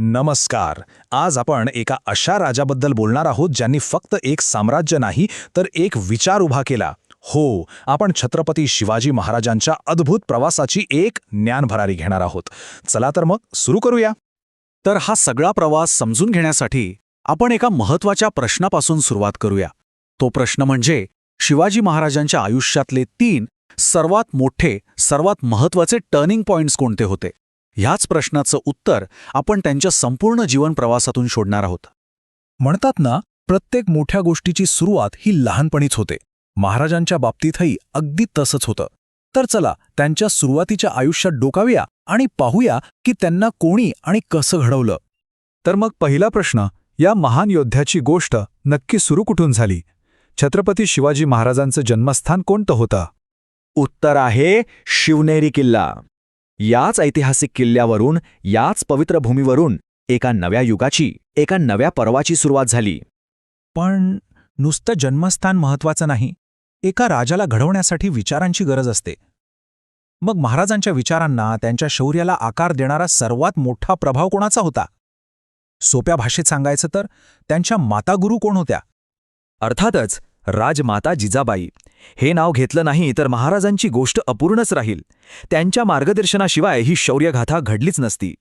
नमस्कार. आज आपण एका अशा राजाबद्दल बोलणार आहोत ज्यांनी फक्त एक साम्राज्य नाही तर एक विचार उभा केला. हो आपण छत्रपती शिवाजी महाराजांच्या अद्भुत प्रवासाची एक ज्ञानभरारी घेणार आहोत. चला तर मग सुरू करूया. तर हा सगळा प्रवास समजून घेण्यासाठी आपण एका महत्त्वाच्या प्रश्नापासून सुरुवात करूया. तो प्रश्न म्हणजे शिवाजी महाराजांच्या आयुष्यातले तीन सर्वात मोठे सर्वात महत्त्वाचे टर्निंग पॉइंट्स कोणते होते? ह्याच प्रश्नाचं उत्तर आपण त्यांच्या संपूर्ण जीवन प्रवासातून शोधणार आहोत. म्हणतात ना प्रत्येक मोठ्या गोष्टीची सुरुवात ही लहानपणीच होते. महाराजांच्या बाबतीतही अगदी तसंच होतं. तर चला त्यांच्या सुरुवातीच्या आयुष्यात डोकाव्या आणि पाहूया की त्यांना कोणी आणि कसं घडवलं. तर मग पहिला प्रश्न या महान योद्ध्याची गोष्ट नक्की सुरू कुठून झाली? छत्रपती शिवाजी महाराजांचं जन्मस्थान कोणतं होतं? उत्तर आहे शिवनेरी किल्ला. याच ऐतिहासिक किल्ल्यावरून याच पवित्र भूमीवरून एका नव्या युगाची एका नव्या पर्वाची सुरुवात झाली. पण नुसतं जन्मस्थान महत्वाचं नाही. एका राजाला घडवण्यासाठी विचारांची गरज असते. मग महाराजांच्या विचारांना त्यांच्या शौर्याला आकार देणारा सर्वात मोठा प्रभाव कोणाचा होता? सोप्या भाषेत सांगायचं तर त्यांच्या मातागुरू कोण होत्या? अर्थातच राजमाता जिजाबाई. हे नाव घेतलं नाही तर महाराजांची गोष्ट अपूर्णच राहील. त्यांच्या मार्गदर्शनाशिवाय ही शौर्यगाथा घडलीच नसती.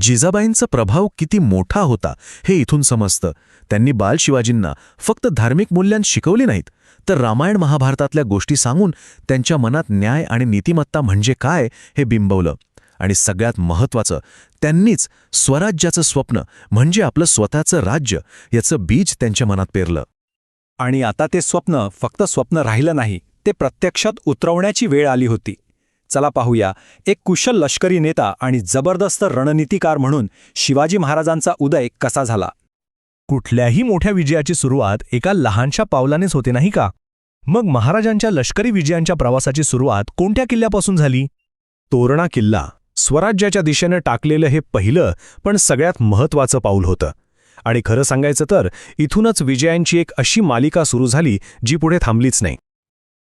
जिजाबाईंचा प्रभाव किती मोठा होता हे इथून समजतं. त्यांनी बाल शिवाजींना फक्त धार्मिक मूल्यांत शिकवली नाहीत तर रामायण महाभारतातल्या गोष्टी सांगून त्यांच्या मनात न्याय आणि नीतिमत्ता म्हणजे काय हे बिंबवलं. आणि सगळ्यात महत्त्वाचं त्यांनीच स्वराज्याचं स्वप्न म्हणजे आपलं स्वतःचं राज्य याचं बीज त्यांच्या मनात पेरलं. आणि आता ते स्वप्न फक्त स्वप्न राहिलं नाही ते प्रत्यक्षात उतरवण्याची वेळ आली होती. चला पाहूया एक कुशल लष्करी नेता आणि जबरदस्त रणनीतिकार म्हणून शिवाजी महाराजांचा उदय कसा झाला? कुठल्याही मोठ्या विजयाची सुरुवात एका लहानशा पावलानेच होते नाही का? मग महाराजांच्या लष्करी विजयांच्या प्रवासाची सुरुवात कोणत्या किल्ल्यापासून झाली? तोरणा किल्ला स्वराज्याच्या दिशेनं टाकलेलं हे पहिलं पण सगळ्यात महत्वाचं पाऊल होतं. आणि खरं सांगायचं तर इथूनच विजयांची एक अशी मालिका सुरू झाली जी पुढे थांबलीच नाही.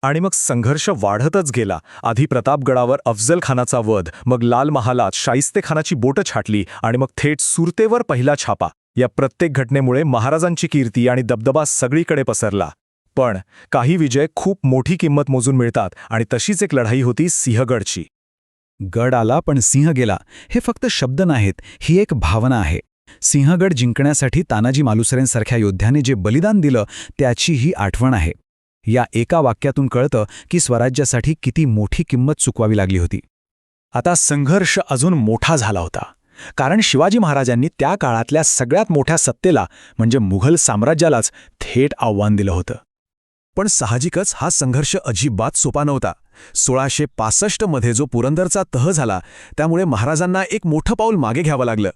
आणि मग संघर्ष वाढतच गेला. आधी प्रतापगडावर अफजल खानाचा वध मग लाल महालात शाहिस्ते खानाची बोटं छाटली आणि मग थेट सुरतेवर पहिला छापा. या प्रत्येक घटनेमुळे महाराजांची कीर्ती आणि दबदबा सगळीकडे पसरला. पण काही विजय खूप मोठी किंमत मोजून मिळतात आणि तशीच एक लढाई होती सिंहगडची. गड आला पण सिंह गेला. हे फक्त शब्द नाहीत ही एक भावना आहे. सिंहगड जिंकण्यासाठी तानाजी मालुसरेंसारख्या योद्ध्याने जे बलिदान दिलं त्याची ही आठवण आहे. या एका वाक्यातून कळतं की स्वराज्यासाठी किती मोठी किंमत चुकवावी लागली होती. आता संघर्ष अजून मोठा झाला होता. कारण शिवाजी महाराजांनी त्या काळातल्या सगळ्यात मोठ्या सत्तेला म्हणजे मुघल साम्राज्यालाच थेट आव्हान दिलं होतं. पण साहजिकच हा संघर्ष अजिबात सोपा नव्हता. सोळाशे पासष्टमध्ये जो पुरंदरचा तह झाला त्यामुळे महाराजांना एक मोठं पाऊल मागे घ्यावं लागलं.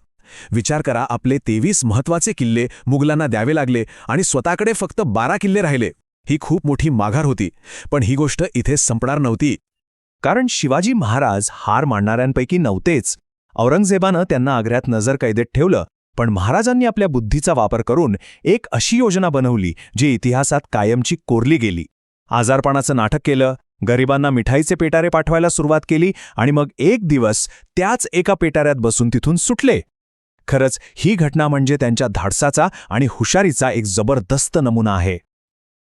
विचार करा आपले तेवीस महत्त्वाचे किल्ले मुघलांना द्यावे लागले आणि स्वतःकडे फक्त बारा किल्ले राहिले. ही खूप मोठी माघार होती पण ही गोष्ट इथे संपणार नव्हती. कारण शिवाजी महाराज हार मानणाऱ्यांपैकी नव्हतेच. औरंगजेबानं त्यांना आग्र्यात नजर कैदेत ठेवलं पण महाराजांनी आपल्या बुद्धीचा वापर करून एक अशी योजना बनवली जी इतिहासात कायमची कोरली गेली. आजारपणाचं नाटक केलं गरिबांना मिठाईचे पेटारे पाठवायला सुरुवात केली आणि मग एक दिवस त्याच एका पेटाऱ्यात बसून तिथून सुटले. खरंच ही घटना म्हणजे त्यांच्या धाडसाचा आणि हुशारीचा एक जबरदस्त नमुना आहे.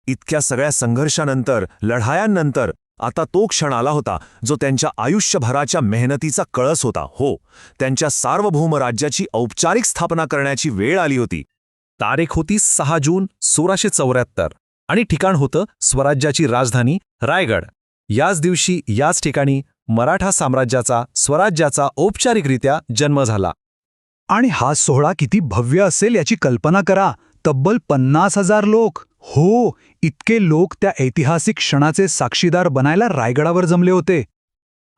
इतक्या सगळ्या संघर्षानंतर लढायांनंतर आता तो क्षण आला होता जो त्यांच्या आयुष्यभराच्या मेहनतीचा कळस होता. हो त्यांच्या सार्वभौम राज्याची औपचारिक स्थापना करण्याची वेळ आली होती. तारीख होती सहा जून सोळाशे चौऱ्याहत्तर आणि ठिकाण होतं स्वराज्याची राजधानी रायगड. याच दिवशी याच ठिकाणी मराठा साम्राज्याचा स्वराज्याचा औपचारिकरित्या जन्म झाला. आणि हा सोहळा किती भव्य असेल याची कल्पना करा. तब्बल पन्नास हजार लोक. हो इतके लोक त्या ऐतिहासिक क्षणाचे साक्षीदार बनायला रायगडावर जमले होते.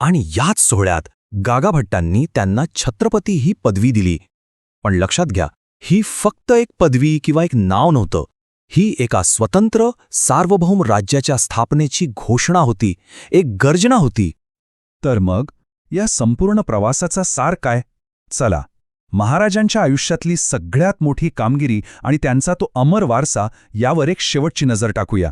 आणि याच सोहळ्यात गागाभट्टांनी त्यांना छत्रपती ही पदवी दिली. पण लक्षात घ्या ही फक्त एक पदवी किंवा एक नाव नव्हतं. ही एका स्वतंत्र सार्वभौम राज्याच्या स्थापनेची घोषणा होती एक गर्जना होती. तर मग या संपूर्ण प्रवासाचा सार काय? चला महाराजांच्या आयुष्यातली सगळ्यात मोठी कामगिरी आणि त्यांचा तो अमर वारसा यावर एक शेवटची नजर टाकूया.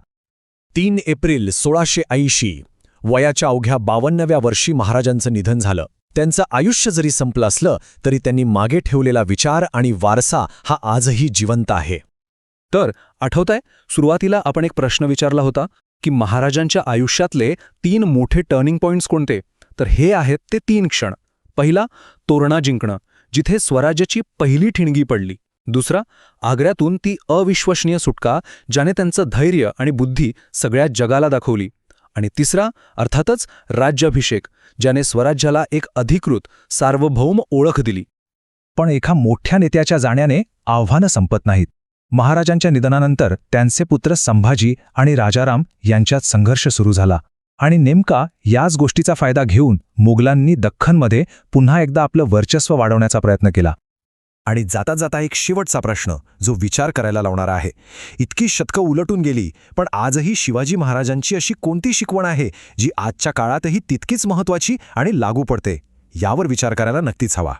तीन एप्रिल सोळाशे ऐंशी वयाच्या अवघ्या बावन्नव्या वर्षी महाराजांचं निधन झालं. त्यांचं आयुष्य जरी संपलं असलं तरी त्यांनी मागे ठेवलेला विचार आणि वारसा हा आजही जिवंत आहे. तर आठवतंय? सुरुवातीला आपण एक प्रश्न विचारला होता की महाराजांच्या आयुष्यातले तीन मोठे टर्निंग पॉईंट्स कोणते? तर हे आहेत ते तीन क्षण. पहिला तोरणा जिंकणं. जिथे स्वराज्याची पहिली ठिणगी पडली. दुसरा आग्र्यातून ती अविश्वसनीय सुटका ज्याने त्यांचं धैर्य आणि बुद्धी सगळ्या जगाला दाखवली. आणि तिसरा अर्थातच राज्याभिषेक ज्याने स्वराज्याला एक अधिकृत सार्वभौम ओळख दिली. पण एका मोठ्या नेत्याच्या जाण्याने आव्हानं संपत नाहीत. महाराजांच्या निधनानंतर त्यांचे पुत्र संभाजी आणि राजाराम यांच्यात संघर्ष सुरू झाला. आणि नेमका याच गोष्टीचा फायदा घेऊन मुघलांनी दख्खनमध्ये पुन्हा एकदा आपलं वर्चस्व वाढवण्याचा प्रयत्न केला. आणि जाता जाता एक शेवटचा प्रश्न जो विचार करायला लावणारा आहे. इतकी शतकं उलटून गेली पण आजही शिवाजी महाराजांची अशी कोणती शिकवण आहे जी आजच्या काळातही तितकीच महत्वाची आणि लागू पडते यावर विचार करायला नक्कीच हवा.